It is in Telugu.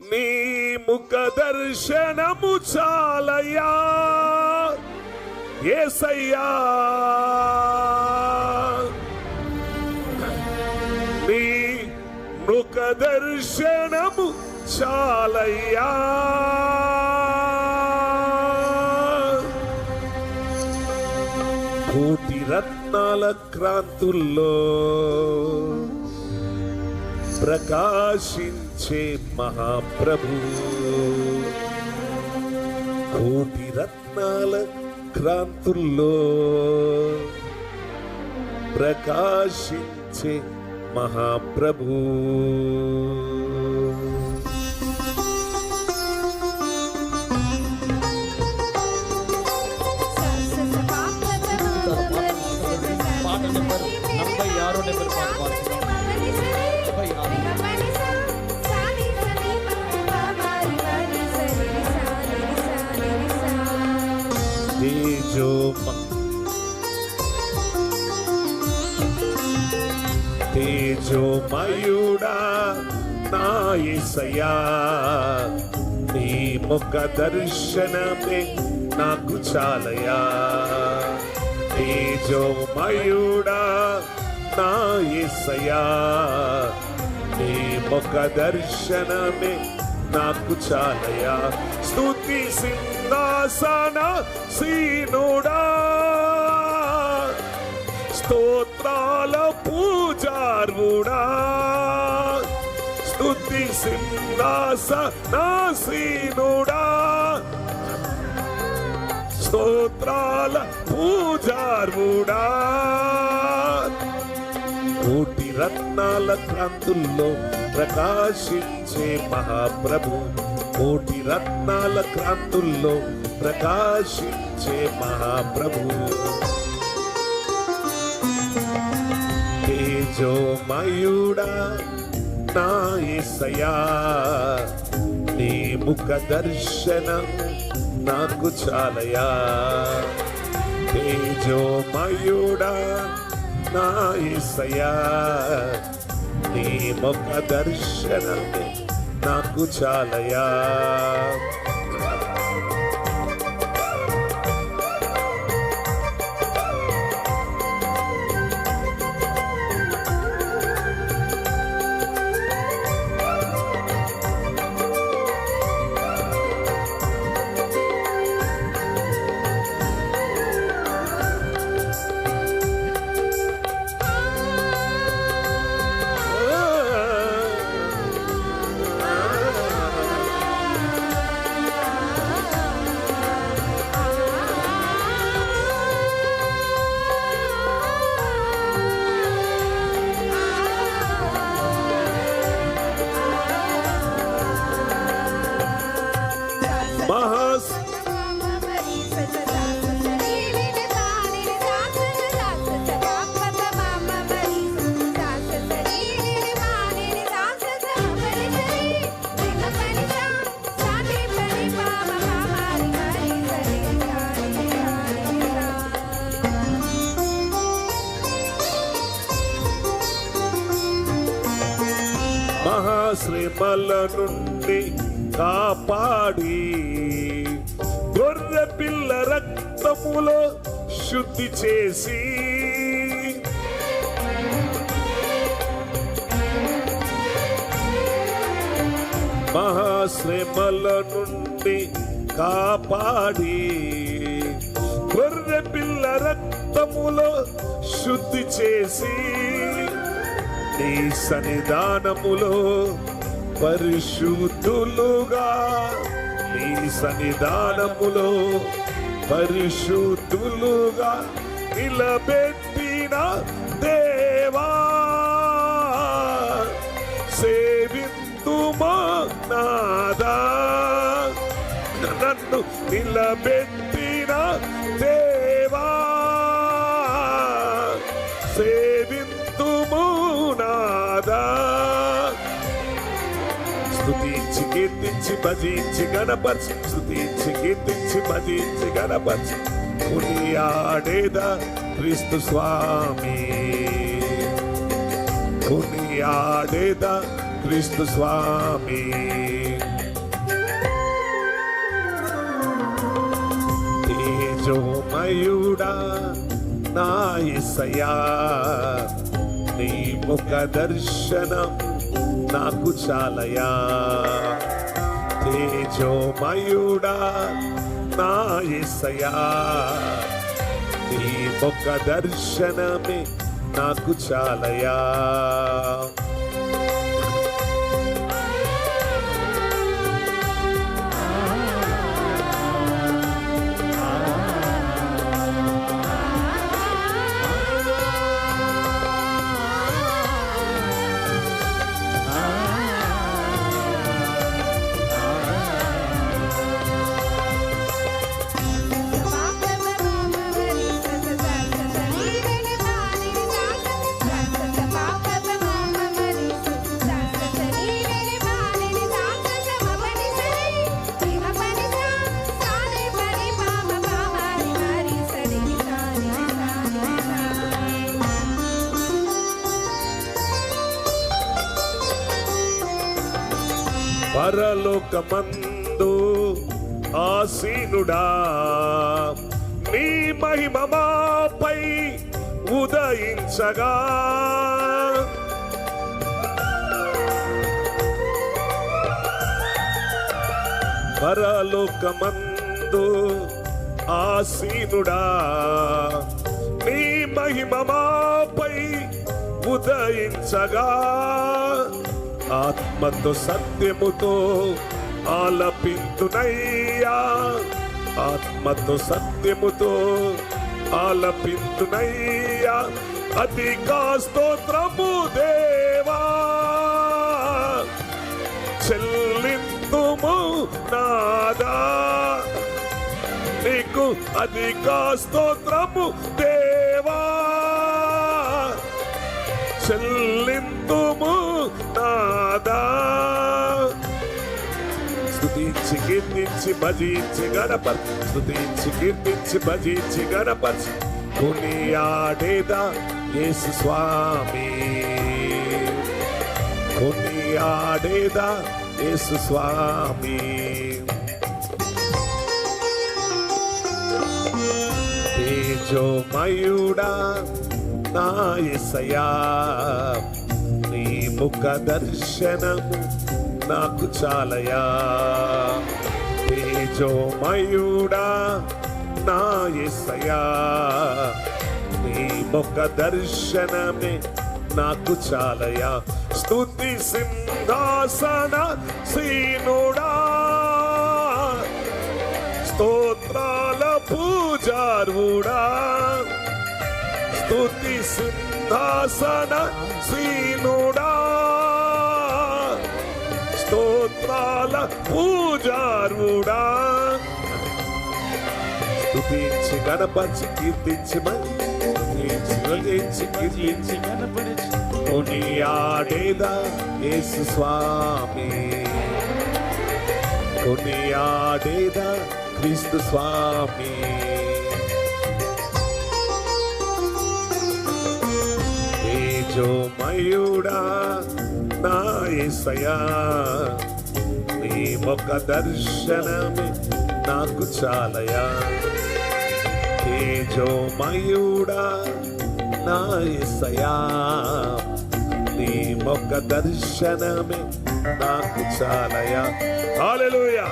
నీ ముఖ దర్శనము చాలయ్యా. ఏసయ్యా. నీ ముఖ దర్శనము చాలయ్యా. కోటి రత్నాల క్రాంతుల్లో ప్రకాశించ మహాప్రభు. కోటి రత్నాల క్రాంతుల్లో ప్రకాశించే మహాప్రభు. తేజోమయుడా నా యేసయ్యా నీ ముఖ దర్శనమే నాకు చాలయా తేజోమయుడా నా యేసయ్యా నీ ముఖ దర్శనమే నాకు చాలయా స్థుతి సింహాసన సీనుడా. స్తోత్ర స్తోత్రాల పూజారుడా స్థుతి సింహాస నాసీనుడా. స్తోత్రాల పూజారుడా కోటి రత్నాల క్రాంతుల్లో ప్రకాశించే మహాప్రభు. కోటి రత్నాల క్రాంతుల్లో ప్రకాశించే మహాప్రభు. తేజోమయుడా నా యేసయ్యా నీ ముఖ దర్శనం నాకు చాలయా తేజోమయుడా నా యేసయ్యా నీ ముఖ దర్శనమే నాకు చాలయా శ్రమల నుండి కాపాడి గొర్రె పిల్ల రక్తములో శుద్ధి చేసి. మహాశ్రమల నుండి కాపాడి గొర్రె పిల్ల రక్తములో శుద్ధి చేసి. నీ సన్నిధానములో పరిశుద్ధులుగా. నీ సన్నిధానములో పరిశుద్ధులుగా నిలబెట్టిన దేవా. సేవింతుమా నాదా. నన్ను నిలబెట్టిన దేవా. సే కీర్తించి భజించి గణపరిచి స్థుతించి కీర్తించి భజించి గణపరిచి. కొనియాడేద క్రీస్తు స్వామి? కొనియాడేద క్రీస్తు స్వామి? తేజోమయుడా నాయసయా నీ ముఖ దర్శనం నాకు చాలయా తేజోమయుడా నా ఎసయా నీ ముఖ దర్శనమే నాకు చాలయా పరలోకమందు ఆసీనుడా. నీ మహిమమాపై ఉదయించగా. పరలోకమందు ఆసీనుడా. నీ మహిమమాపై ఉదయించగా. ఆత్మతో సత్యముతో ఆలపింతునయ్యా. ఆత్మతో సత్యముతో ఆలపింతునయ్యా. అతి కాస్తోత్రము దేవా. చెల్లింతుము నాదా. నీకు అధికా కాస్తోత్రము దేవా. చెల్లి నాదా స్తుతించి కీర్తించి భజించి గణపతి. స్థుతించి కీర్తించి భజించి గణపతి. కొనియాడేదా యేసు స్వామి. కొనియాడేదా యేసు స్వామి. తేజోమయుడా నా ఎసయా ఒక దర్శనం దర్శనము నాకు చాలయా. తేజోమయుడా నా నీ ఒక దర్శనమే నాకు చాలయా. స్తుతి సింహాసన సీనుడా. స్తోత్రాల పూజారుడా స్తుతి సింహాసన సీనుడా. స్తోత్రాల పూజారుడా స్తుతించి గణపరిచి కీర్తించి మంచి కీర్తించి గణపరిచి కొనియాడేదా యేసు స్వామి. కొనియాడేదా క్రీస్తు స్వామి. తేజోమయుడా నా యేసయ్యా నీ ముఖ దర్శనమే నాకు చాలయా. తేజోమయుడా నా యేసయ్యా నీ ముఖ దర్శనమే నాకు చాలయా. హాలెలూయా.